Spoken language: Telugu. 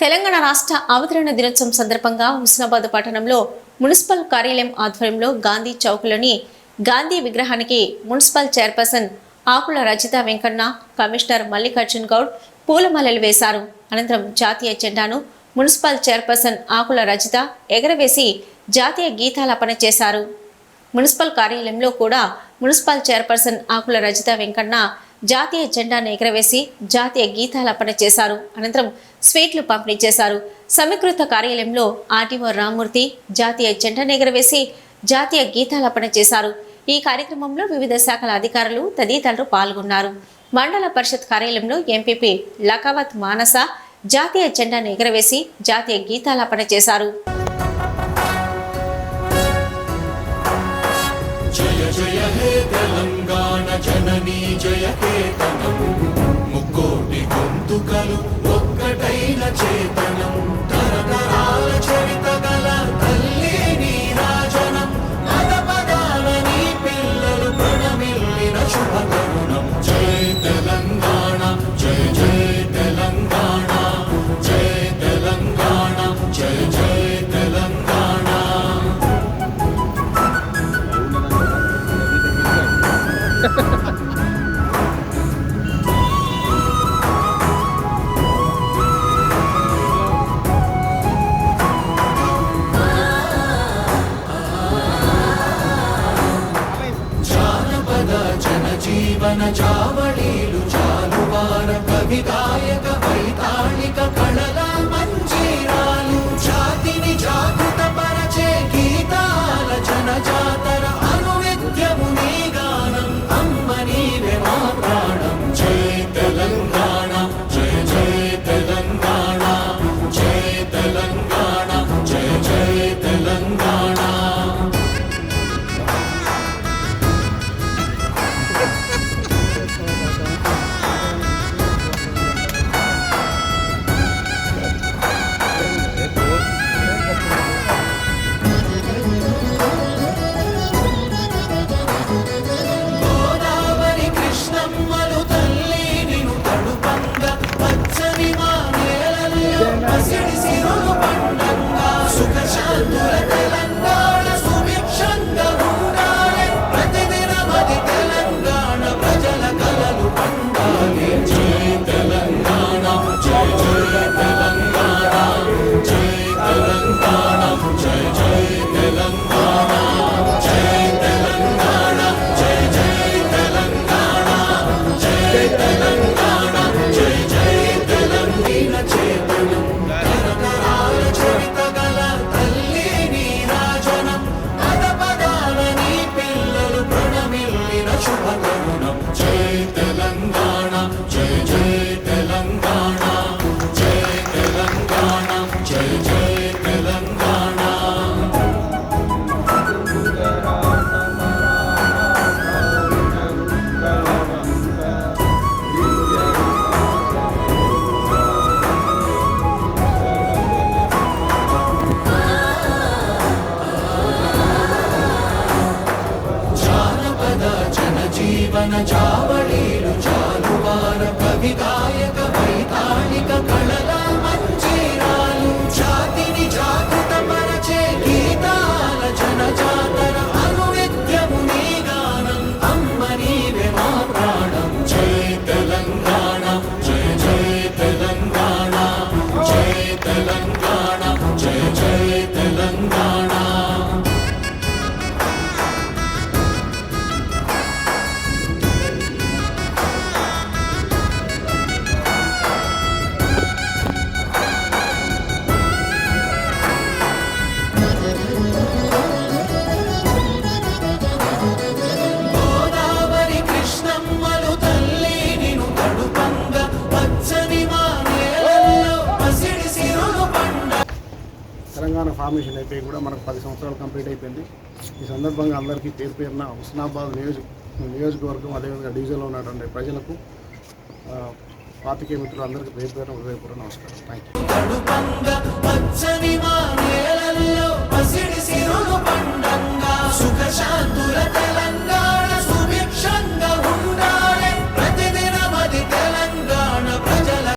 తెలంగాణ రాష్ట్ర అవతరణ దినోత్సవం సందర్భంగా హుస్నాబాద్ పట్టణంలో మున్సిపల్ కార్యాలయం ఆధ్వర్యంలో గాంధీ చౌక్లోని గాంధీ విగ్రహానికి municipal chairperson Akula Rajitha Venkanna commissioner Mallikarjun Goud పూలమాలలు వేశారు. అనంతరం జాతీయ జెండాను మున్సిపల్ చైర్పర్సన్ ఆకుల రజిత ఎగరవేసి జాతీయ గీతాలాపన చేశారు మున్సిపల్ కార్యాలయంలో కూడా మున్సిపల్ చైర్పర్సన్ ఆకుల రజిత వెంకన్న జాతీయ జెండాను ఎగరవేసి జాతీయ గీతాలాపన చేశారు. అనంతరం స్వీట్లు పంపిణీ చేశారు. సమీకృత కార్యాలయంలో ఆర్టీఓ రామ్మూర్తి జాతీయ జెండాను ఎగరవేసి జాతీయ గీతాలాపన చేశారు. ఈ కార్యక్రమంలో వివిధ శాఖల అధికారులు తదితరులు పాల్గొన్నారు. మండల పరిషత్ కార్యాలయంలో ఎంపీపీ లకావత్ మానస జాతీయ జెండాను ఎగరవేసి జాతీయ గీతాలాపన చేశారు. జయ జయ హే తెలంగాణ జననీ జయ కేతనం ముక్కోటి జనజీవన జావళీలు జాలువార తెలంగాణ गलङ्गानां जय जय तेलङ्गाणा जीवन जा తెలంగాణ ఫార్మేషన్ అయిపోయి కూడా మనకు పది సంవత్సరాలు కంప్లీట్ అయిపోయింది. ఈ సందర్భంగా అందరికీ పేరు పేరున హుస్నాబాద్ నియోజక నియోజకవర్గం అదేవిధంగా డీజిల్లో ఉన్నటువంటి ప్రజలకు పాతికే మిత్రులు అందరికీ పేరు పేరున హృదయపూర్వక నమస్కారం. Thank you